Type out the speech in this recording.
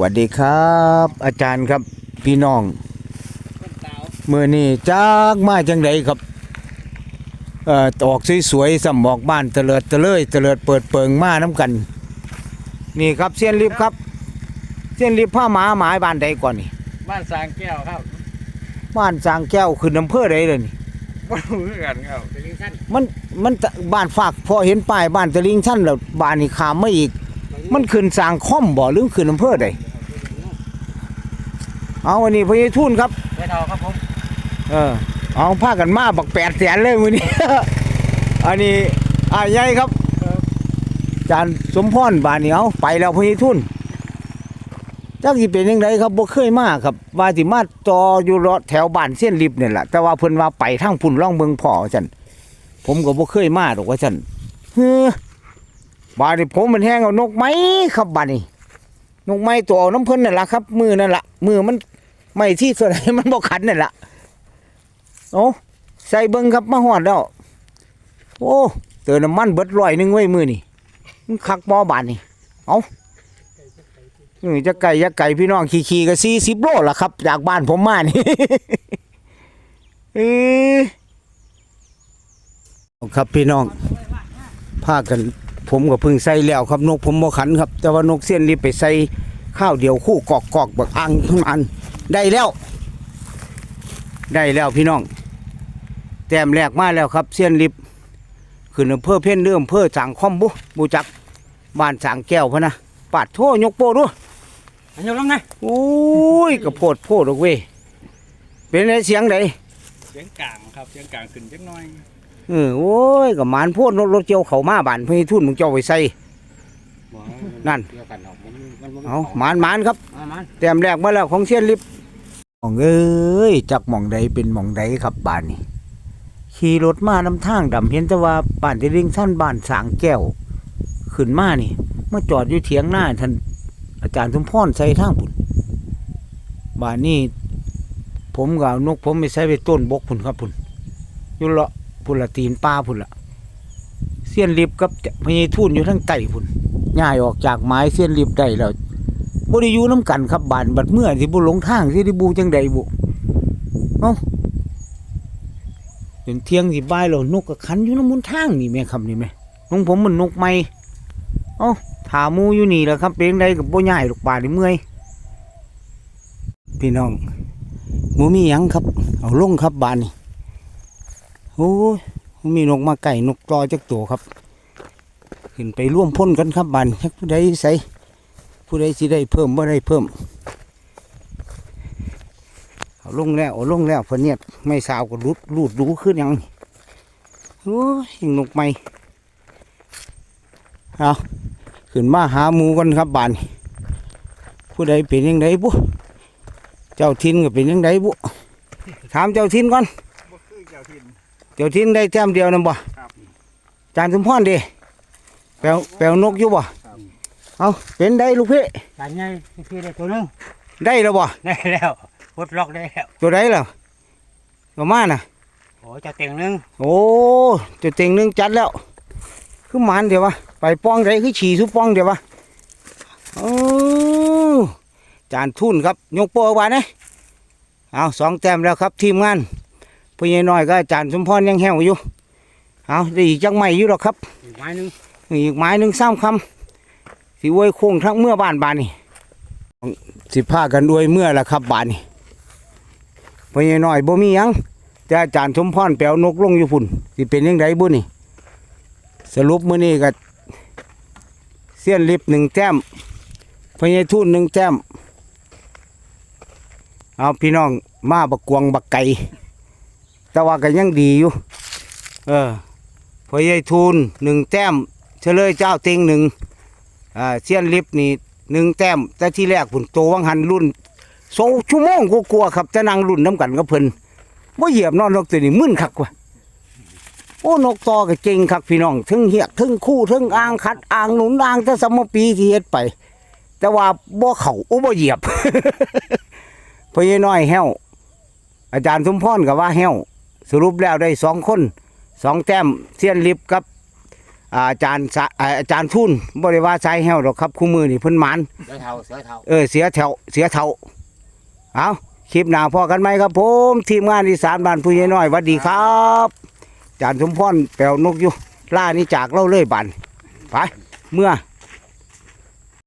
สวัสดีครับ อาจารย์ครับพี่น้องเมื่อนี้จากมาจังไดครับเอ่อออกสวยๆสำหมอกบ้านเตลิดเตะเลยเตลิดเปิดเปิงมาน้ำกัน นี่ครับเส้นลิฟต์ครับ เส้นลิฟต์ผ้าหมาหมายบ้านใดก่อนนี่บ้านสางแก้วครับบ้านสร้างแก้วขึ้นอำเภอใดเลยนี่บ้านมือกันครับเป็นสั้นมันมันตะบ้านฝากพอเห็นป้ายบ้านตะลิงชั้นแล้วบ้านนี่ขามไม่อีก มันขึ้นสร้างคอมบ่หรือขึ้นอำเภอใด เอาวันนี้พญทุนครับไปเท่าครับผมเออเอาผ้ากันมาบักแปดแสนเลยมือนี้ อันนี้อ่าใหญ่ครับจานสมพรบานนี้เอาไปแล้วพญทุนจักสิเป็นยังไงครับบ่เคยมาครับว่าสิมาต่ออยู่รอแถวบ้านเส้นริบเนี่ยแหละแต่ว่าเพิ่นว่าไปทางพุ่นร่องเมืองพ่อจันผมก็บ่เคยมาดอกว่าจันเฮ้อบานนี้ผมมันแห้งเอานกไม้ครับบานนี้นกไม้ตัวเอาน้ำเพิ่นนั่นล่ะครับ มือนั่นล่ะมือมัน ไม่ที่ส่วนไหนมันบ่ขันนั่นล่ะโอ้ใส่เบิ้งครับมาหอดแล้ว โอ้เติมน้ำมันเบิดร้อยหนึ่งไว้มือนี่มันคักบอบานนี่เอาเออจะไก่จะไก่พี่น้องขี่ๆก็สี่สิบโลละครับ จากบ้านผมมานี่เออครับพี่น้องพากัน ผมก็เพิ่งใส่แล้วครับนกผมบ่ขันครับ แต่ว่านกเส้นรีบไปใส่ข้าวเดียวคู่กอกกอกๆบักอังทั้งอัน ได้แล้ว ได้แล้วพี่น้อง แต้มแรกมาแล้วครับเสี้ยนลิบขึ้นอำเภอเพ่นเรื่องอำเภอสังคอมบุบูจักบ้านสางแก้วพะนะปาดโทยกโป้ด้วยอันยกลำไงโอ้ยกระโพดโพดออกเว้ยเป็นไงเสียงไดเสียงกลางครับเสียงกลางขึ้นจักหน้อยเออโอ้ยกับมานโพดรถรถเกี่ยวเขามาบ้านเพื่อทุนมึงเจ้าไปใส่ นั่น เดียวกันเนาะมันมันบ่เอาหมานหมานครับ เอามันแต้มแรกมาแล้วของเสี้ยนลิบมองเอ้ยจักหมองใดเป็นหมองใดครับบ้านนี้ขี่รถมานำทางดำเห็นแต่ว่าบ้านที่ริงท่านบ้านสางแก้ว ขึ้นมานี่มาจอดอยู่เถียงหน้าท่านอาจารย์สมพรใส่ทางพุ่นบ้านนี้ผมกับนกผมไปใส่ไปต้นบกพุ่นครับพุ่นอยู่เลาะพุ่นละตีนปลาพุ่นละเสี้ยนลิบกับพญทุ่นอยู่ทั้งไตพุ่น ย่ายออกจากไม้เสี้ยนลิบได้แล้วบ่ได้อยู่น้ำกันครับบานบัดเมื่อที่บุหลงทางที่ได้บูจังใดบุเอ้าจนเที่ยงสิบ่ายแล้วนกก็ขันอยู่น้ำมุนทางนี่แม่ครับนี่แม่ของผมมันนกใหม่เอ้าถามูอยู่นี่แหละครับเป็นไดกับบ่ใหญ่ลูกป่านี่เมื่อยพี่น้องมูมียังครับ เอาลงครับบานนี่โอ้ยมีนกมาไก่นกตอจักตัวครับ ขึ้นไปร่วมพ่นกันครับบานจักผู้ใดใส่ผู้ใดสิได้เพิ่มบ่ได้เพิ่มเอาลงแล้วเอาลงแล้วเพิ่นเนี่ยไม่สาวก็รุดรูดดูขึ้นหยังนี่โอ้ยยังนกใหม่เอาขึ้นมาหาหมูกันครับบานนี้ผู้ใดเป็นยังไงบุเจ้าทินก็เป็นยังไงบุถามเจ้าทินก่อนบ่คือเจ้าถิ่นเจ้าทินได้แต้มเดียวนั่นบ่ครับจานสมพรเดี แปลวแปลวนกอยู่บ่เอาเป็นได้ลูกพี่บ้านใหญ่พี่ได้ตัวหนึงได้แล้วบ่ได้แล้วปลดล็อกได้แล้วตัวใดแล้วตัวมาน่ะโอ้เจ้าเต็งหนึงโอ้เจะเต็งหนึงจัดแล้วคือหมันเดี๋ยววะไปป้องไดคือฉี่สุป้องเดี๋ยววะโอ้จานทุนครับยกโปรบานะเอาสองแต้มแล้วครับ ทีมงานพี่ใหญ่น้อยก็อาจารย์สมพรยังแห้วอยู่เอาได้อีกจังไม่อยู่หรอกครับอีกไม้หนึง อีกไม้หนึ่งสามคำสิอวยโค้งทั้งเมื่อบานบานนี่สิพากันอวยเมื่อละครับบานนี่พี่ใหญ่น้อยบ่มียังแต่อาจารย์สมพรแปลวนกลงอยู่พุ่นสิเป็นยังไงบุนี่ สรุปมื้อนี้ก็เสี้ยนลิบหนึ่งแต้มพญายทุ่นหนึ่งแต้มเอาพี่น้องมาบักกวงบักไก่แต่ว่าก็ยังดีอยู่ เออพญายทุ่นหนึ่งแต้ม เฉลยเจ้าเต็งหนึ่งเสี้ยนลิบนี่หนึ่งแต้มแต่ที่แรกผุนโตวังหันรุ่นโซชั่วโมงกูกลัวครับจะนั่งรุ่นน้ำกันกับเพิ่นว่าเหยียบนอนนกตัวนี้มึนคักว่ะโอ้นกตอก็เก่งคักพี่น้องถึงเหียกถึงคู่ถึงอ่างขัดอ่างหนุนอ่างแต่สมปีที่เฮ็ดไป แต่ว่าบ่เข่าอุบ่เหยียบพอยน้อยแห้วอาจารย์สมพรก็ว่าแห้วสรุปแล้วได้สองคนสองแต้มเสียนลิบกับ อาอาจารย์สะอ่าอาจารย์ทุนบริวาสายแห้วหรอกครับคู่มือนี่เพิ่นหมันเสือเทาเสือเทา เออเสียแถวเสียเท่าเอาคลิปหน้าพอกันไหมครับผม ทีมงานอีสานบ้านผู้ใหญ่น้อยหวัดดีครับอาจารย์สมพรแปลวนกอยู่ล่านี่จากเล่าเลยบันไปเมื่อ